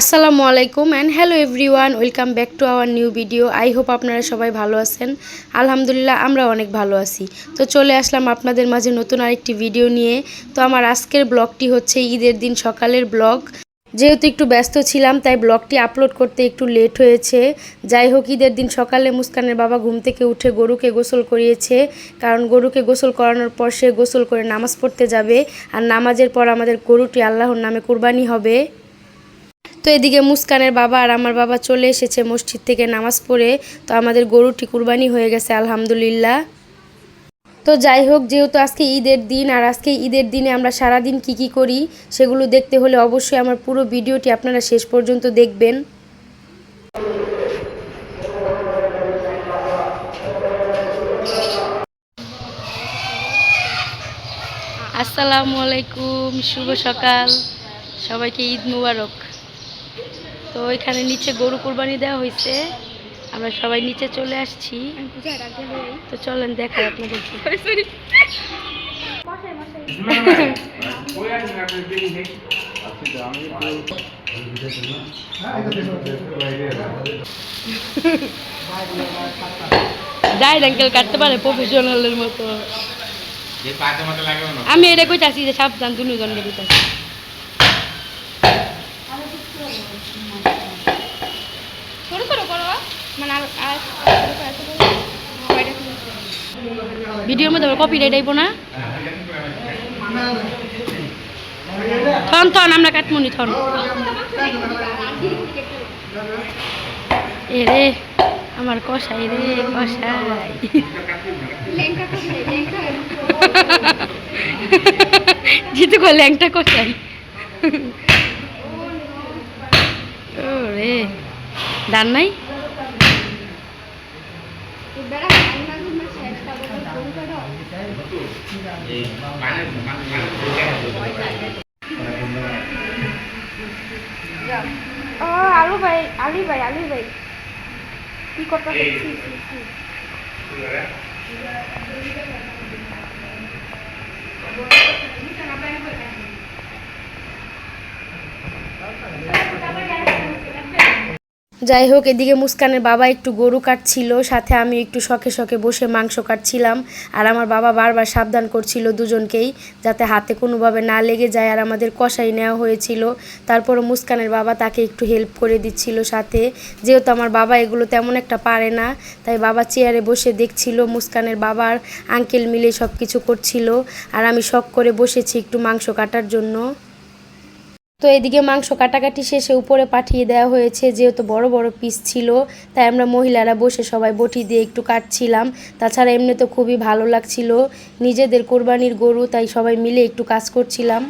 আসসালামু আলাইকুম and hello everyone welcome back to our new video I hope আপনারা সবাই ভালো আছেন। আলহামদুলিল্লাহ, আমরা অনেক ভালো আছি। তো চলে আসলাম আপনাদের মাঝে নতুন আরেকটি ভিডিও নিয়ে। তো আমার আজকের ব্লগটি হচ্ছে ঈদের দিন সকালের ব্লগ। যেহেতু একটু ব্যস্ত ছিলাম, তাই ব্লগটি আপলোড করতে একটু লেট হয়েছে। যাই হোক, ঈদের দিন সকালে মুস্কানের বাবা ঘুম থেকে উঠে গরুকে গোসল করিয়েছে। কারণ গরুকে গোসল করানোর পর সে গোসল করে নামাজ পড়তে যাবে। আর নামাজের পর আমাদের গরুটি আল্লাহর নামে কুরবানি হবে। তো এদিকে মুস্কানের বাবা আর আমার বাবা চলে এসেছে মসজিদ থেকে নামাজ পড়ে। তো আমাদের গরুটি কুরবানি হয়ে গেছে, আলহামদুলিল্লাহ। তো যাই হোক, যেহেতু আজকে ঈদের দিন, আর আজকে ঈদের দিনে আমরা সারা দিন কি কি করি সেগুলো দেখতে হলে অবশ্যই আমার পুরো ভিডিওটি আপনারা শেষ পর্যন্ত দেখবেন। আসসালামু আলাইকুম, শুভ সকাল। সবাইকে ঈদ মুবারক। তো এখানে নিচে গরু কুরবানি দেওয়া হয়েছে। আমরা সবাই নিচে চলে আসছি। তো চলেন দেখাই আপনাদেরকে। ডাইর আঙ্কেল কাটতে পারে প্রফেশনালের মতো। যে পাতে মতো লাগবে না। আমি এটা কইতাছি যে সাবধান দুজন কইতাছি মানে ভিডিওর মধ্যে কপি রাইট আইব না? থন থন, আমরা কাটমুনি থন। এ রে, আমার কষাই রে কষাই লেঙ্কা করে লেঙ্কা জিতু কো ল্যাংটা কষাই রে। দান নাই? মানে আলু ভাই আলি ভাই আলি ভাই। কি করতে যাই হোক, এদিকে মুস্কানের বাবা একটু গরু কাটছিল, সাথে আমি একটু শখে শখে বসে মাংস কাটছিলাম। আর আমার বাবা বারবার সাবধান করছিল দুজনকেই, যাতে হাতে কোনোভাবে না লেগে যায় আর আমাদের কষাই নেওয়া হয়েছিল। তারপরও মুস্কানের বাবা তাকে একটু হেল্প করে দিচ্ছিল সাথে। যেহেতু আমার বাবা এগুলো তেমন একটা পারে না, তাই বাবা চেয়ারে বসে দেখছিল মুস্কানের বাবার আঙ্কেল মিলে সব কিছু করছিল। আর আমি শখ করে বসেছি একটু মাংস কাটার জন্য। তো এদিকে মাংস কাটাকাটি শেষে উপরে পাঠিয়ে দেওয়া হয়েছে, যেহেতু বড় বড় পিস ছিল, তাই আমরা মহিলারা বসে সবাই বটি দিয়ে একটু কাটছিলাম। তাছাড়া এমনি তো খুবই ভালো লাগছিল, নিজেদের কোরবানির গরু, তাই সবাই মিলে একটু কাজ করছিলাম।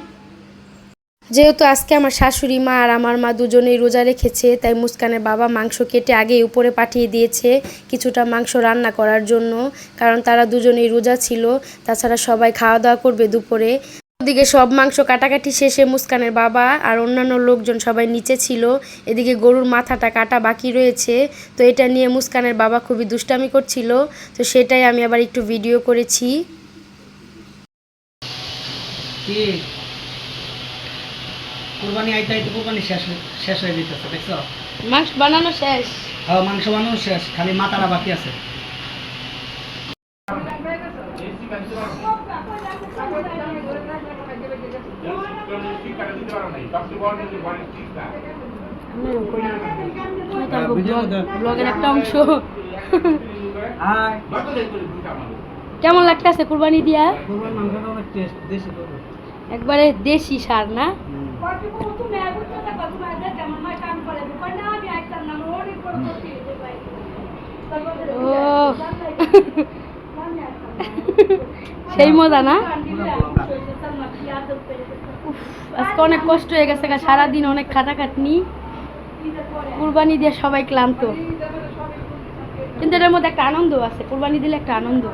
যেহেতু আজকে আমার শাশুড়ি মা আর আমার মা দুজনেই রোজা রেখেছে, তাই মুস্কানের বাবা মাংস কেটে আগেই উপরে পাঠিয়ে দিয়েছে কিছুটা মাংস রান্না করার জন্য, কারণ তারা দুজনেই রোজা ছিল। তাছাড়া সবাই খাওয়া দাওয়া করবে দুপুরে। ওদিকে সব মাংস কাটাকাটি শেষে মুস্কানের বাবা আর অন্যান্য লোকজন সবাই নিচে ছিল। এদিকে গরুর মাথাটা কাটা বাকি রয়েছে। তো এটা নিয়ে মুস্কানের বাবা খুবই দুষ্টামি করছিল। তো সেটাই আমি আবার একটু ভিডিও করেছি। কুরবানি আইতে আইতে কুরবানি শেষ শেষ হয়ে যেতেছে দেখছ? মাংস বানানো শেষ। হ্যাঁ মাংস বানানো শেষ খালি মাথাটা বাকি আছে। ব্লগের একটা অংশ। কেমন লাগতেছে কুরবানি দিয়া? একবারে দেশি সার না? ও সেই মজা না? আজকে অনেক কষ্ট হয়ে গেছে সারাদিন অনেক খাটাখাটনি। কুরবানি দিয়ে সবাই ক্লান্ত। কিন্তু এটার মধ্যে একটা আনন্দ আছে, কুরবানি দিলে একটা আনন্দ।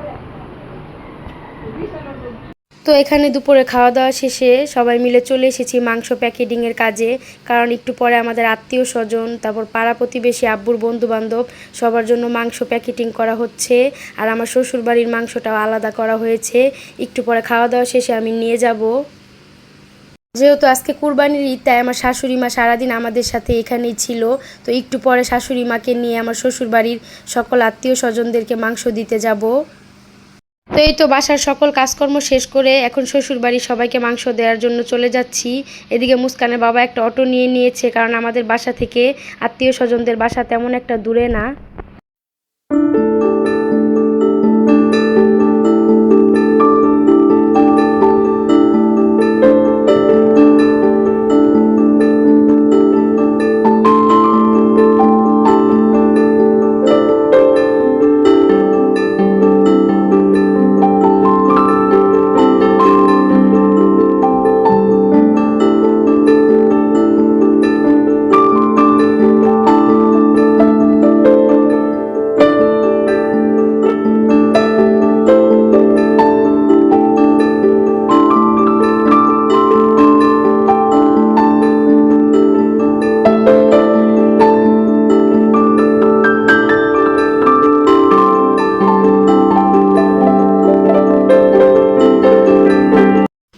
তো এখানে দুপুরে খাওয়া দাওয়া শেষে সবাই মিলে চলে এসেছি মাংস প্যাকেটিংয়ের কাজে। কারণ একটু পরে আমাদের আত্মীয় স্বজন, তারপর পাড়া প্রতিবেশী, আব্বুর বন্ধু বান্ধব সবার জন্য মাংস প্যাকেটিং করা হচ্ছে। আর আমার শ্বশুরবাড়ির মাংসটাও আলাদা করা হয়েছে। একটু পরে খাওয়া দাওয়া শেষে আমি নিয়ে যাব। যেহেতু আজকে কুরবানির ঈদ, তাই আমার শাশুড়ি মা সারাদিন আমাদের সাথে এখানেই ছিল। তো একটু পরে শাশুড়ি মাকে নিয়ে আমার শ্বশুর বাড়ির সকল আত্মীয় স্বজনদেরকে মাংস দিতে যাব। তো এই তো বাসার সকল কাজকর্ম শেষ করে এখন শ্বশুর বাড়ির সবাইকে মাংস দেওয়ার জন্য চলে যাচ্ছি। এদিকে মুস্কানের বাবা একটা অটো নিয়ে নিয়েছে, কারণ আমাদের বাসা থেকে আত্মীয় স্বজনদের বাসা তেমন একটা দূরে না।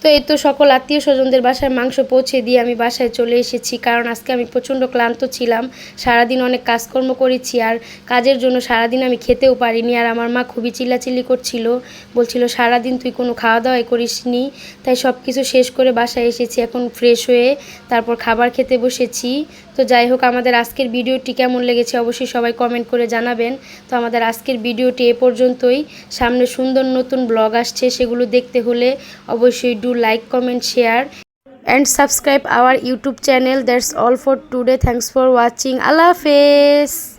তো এই তো সকল আত্মীয় স্বজনদের বাসায় মাংস পৌঁছে দিয়ে আমি বাসায় চলে এসেছি, কারণ আজকে আমি প্রচণ্ড ক্লান্ত ছিলাম, সারাদিন অনেক কাজকর্ম করেছি আর কাজের জন্য সারাদিন আমি খেতেও পারিনি আর আমার মা খুবই চিল্লাচিল্লি করছিল, বলছিল সারাদিন তুই কোনো খাওয়া দাওয়াই করিসনি, তাই সব কিছু শেষ করে বাসায় এসেছি, এখন ফ্রেশ হয়ে তারপর খাবার খেতে বসেছি, তো যাই হোক আমাদের আজকের ভিডিওটি কেমন লেগেছে অবশ্যই সবাই কমেন্ট করে জানাবেন, তো আমাদের আজকের ভিডিওটি এ পর্যন্তই, সামনে সুন্দর নতুন ব্লগ আসছে সেগুলো দেখতে হলে অবশ্যই do like comment share and subscribe our youtube channel that's all for today thanks for watching allah hafiz